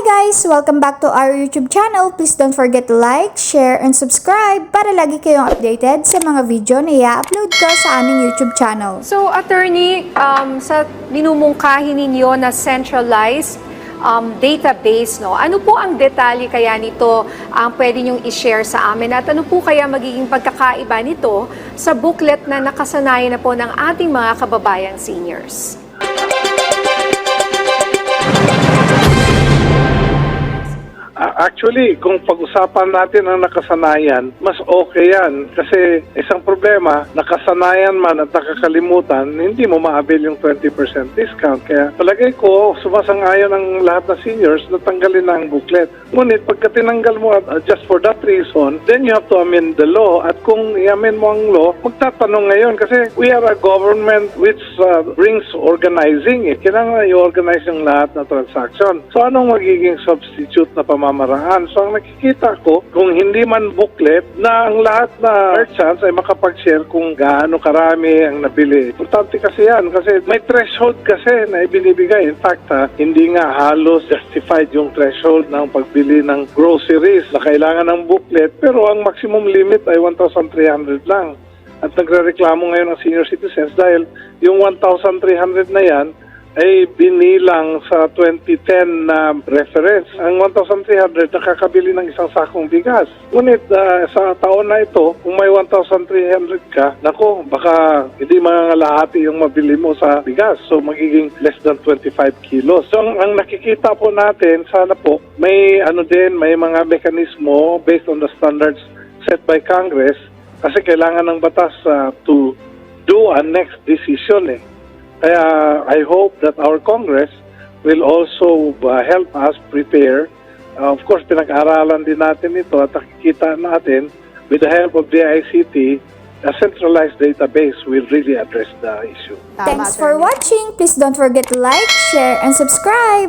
guys! Welcome back to our YouTube channel. Please don't forget to like, share, and subscribe para lagi kayong updated sa mga video na i-upload ko sa aming YouTube channel. So, attorney, um, sa minumungkahi ninyo na centralized um, database, no? Ano po ang detalye kaya nito ang pwede nyong i-share sa amin? At ano po kaya magiging pagkakaiba nito sa booklet na nakasanayan na po ng ating mga kababayan seniors? Actually, kung pag-usapan natin ang nakasanayan, mas okay yan. Kasi isang problema, nakasanayan man at nakakalimutan, hindi mo ma-avail yung 20% discount. Kaya palagay ko, sumasang-ayon ang lahat ng seniors na tanggalin na ang booklet. Ngunit pagka tinanggal mo at uh, just for that reason, then you have to amend the law. At kung i-amend mo ang law, magtatanong ngayon kasi we are a government which uh, brings organizing. Eh. Kailangan i-organize yung lahat na transaction. So anong magiging substitute na pamamaraan? So ang nakikita ko, kung hindi man booklet, na ang lahat na merchants ay makapag-share kung gaano karami ang nabili. Importante kasi yan kasi may threshold kasi na ibinibigay. In fact, ha, hindi nga halos justified yung threshold ng pagbili ng groceries na kailangan ng booklet pero ang maximum limit ay 1,300 lang. At nagrereklamo ngayon ang senior citizens dahil yung 1,300 na yan ay binilang sa 2010 na reference. Ang 1,300 nakakabili ng isang sakong bigas. Ngunit ah, sa taon na ito, kung may 1,300 ka, nako, baka hindi mangalahati yung mabili mo sa bigas. So magiging less than 25 kilos. So ang, ang nakikita po natin, sana po, may ano din, may mga mekanismo based on the standards set by Congress kasi kailangan ng batas ah, to do a next decision eh. Kaya I hope that our Congress will also uh, help us prepare. Uh, of course, pinag-aralan din natin ito at nakikita natin with the help of the ICT, a centralized database will really address the issue. Thanks for watching! Please don't forget to like, share, and subscribe!